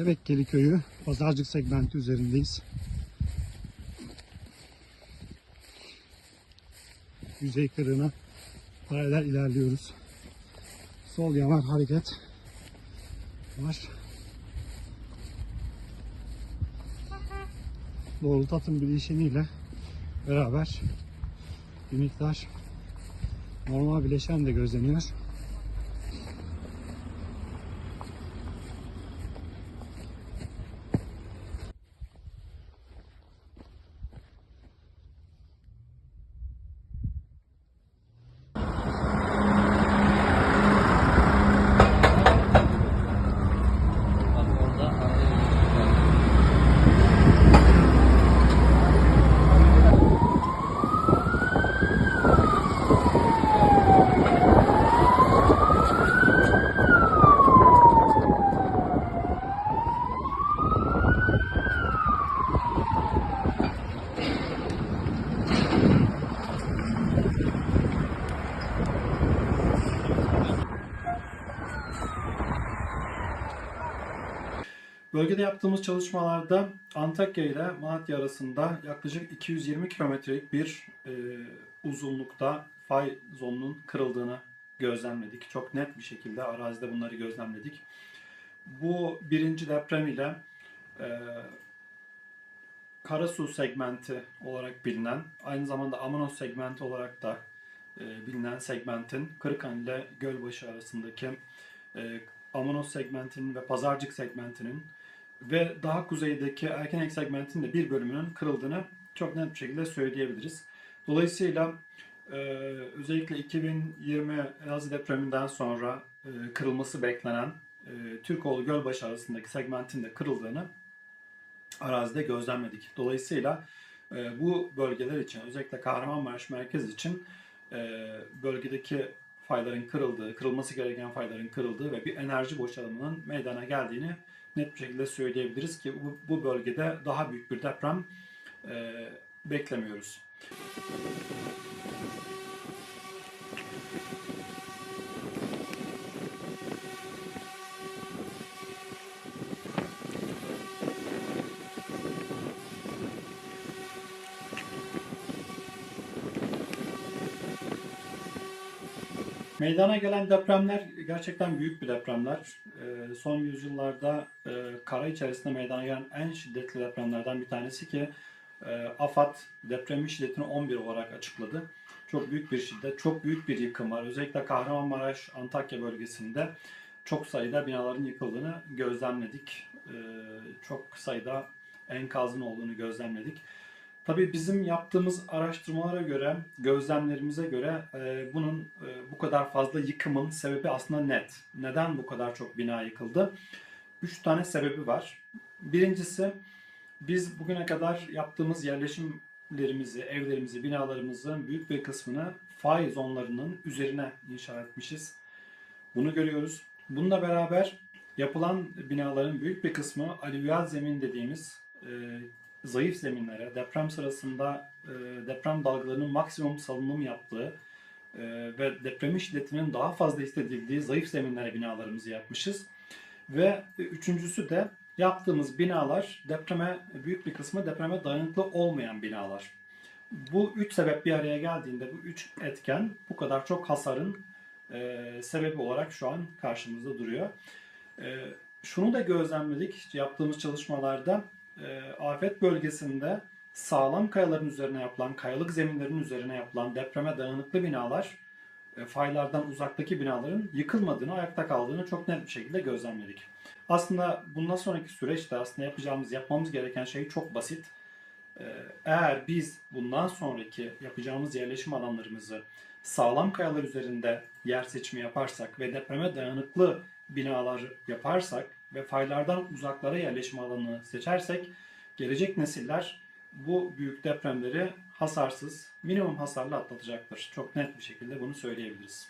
Tevekkeli Köyü Pazarcık segmenti üzerindeyiz. Yüzey kırığına paralel ilerliyoruz. Sol yanar hareket var. Doğrultatım bileşeniyle beraber bir miktar normal bileşen de gözleniyor. Bölgede yaptığımız çalışmalarda Antakya ile Malatya arasında yaklaşık 220 kilometrelik bir e, uzunlukta fay zonunun kırıldığını gözlemledik. Çok net bir şekilde arazide bunları gözlemledik. Bu birinci deprem ile e, Karasu segmenti olarak bilinen, aynı zamanda Amanos segmenti olarak da e, bilinen segmentin Kırıkhan ile Gölbaşı arasındaki e, Amanos segmentinin ve Pazarcık segmentinin ve daha kuzeydeki Erkenek segmentinin de bir bölümünün kırıldığını çok net bir şekilde söyleyebiliriz. Dolayısıyla e, özellikle 2020 Elazığ depreminden sonra e, kırılması beklenen e, Türkoğlu Gölbaşı arasındaki segmentin de kırıldığını arazide gözlemledik. Dolayısıyla e, bu bölgeler için özellikle Kahramanmaraş merkez için e, bölgedeki fayların kırıldığı, kırılması gereken fayların kırıldığı ve bir enerji boşalımının meydana geldiğini net bir şekilde söyleyebiliriz ki bu, bölgede daha büyük bir deprem e, beklemiyoruz. Meydana gelen depremler gerçekten büyük bir depremler. Ee, son yüzyıllarda e, kara içerisinde meydana gelen en şiddetli depremlerden bir tanesi ki e, AFAD depremin şiddetini 11 olarak açıkladı. Çok büyük bir şiddet, çok büyük bir yıkım var. Özellikle Kahramanmaraş, Antakya bölgesinde çok sayıda binaların yıkıldığını gözlemledik. Ee, çok sayıda enkazın olduğunu gözlemledik. Tabii bizim yaptığımız araştırmalara göre, gözlemlerimize göre e, bunun e, bu kadar fazla yıkımın sebebi aslında net. Neden bu kadar çok bina yıkıldı? Üç tane sebebi var. Birincisi biz bugüne kadar yaptığımız yerleşimlerimizi, evlerimizi, binalarımızın büyük bir kısmını fay zonlarının üzerine inşa etmişiz. Bunu görüyoruz. Bununla beraber yapılan binaların büyük bir kısmı alüvyal zemin dediğimiz e, zayıf zeminlere, deprem sırasında e, deprem dalgalarının maksimum salınım yaptığı e, ve depremin şiddetinin daha fazla hissedildiği zayıf zeminlere binalarımızı yapmışız. Ve üçüncüsü de yaptığımız binalar depreme, büyük bir kısmı depreme dayanıklı olmayan binalar. Bu üç sebep bir araya geldiğinde bu üç etken bu kadar çok hasarın e, sebebi olarak şu an karşımızda duruyor. E, şunu da gözlemledik yaptığımız çalışmalarda e, afet bölgesinde sağlam kayaların üzerine yapılan, kayalık zeminlerin üzerine yapılan depreme dayanıklı binalar e, faylardan uzaktaki binaların yıkılmadığını, ayakta kaldığını çok net bir şekilde gözlemledik. Aslında bundan sonraki süreçte aslında yapacağımız, yapmamız gereken şey çok basit. E, Eğer biz bundan sonraki yapacağımız yerleşim alanlarımızı sağlam kayalar üzerinde yer seçimi yaparsak ve depreme dayanıklı binalar yaparsak ve faylardan uzaklara yerleşim alanını seçersek gelecek nesiller bu büyük depremleri hasarsız, minimum hasarla atlatacaktır. Çok net bir şekilde bunu söyleyebiliriz.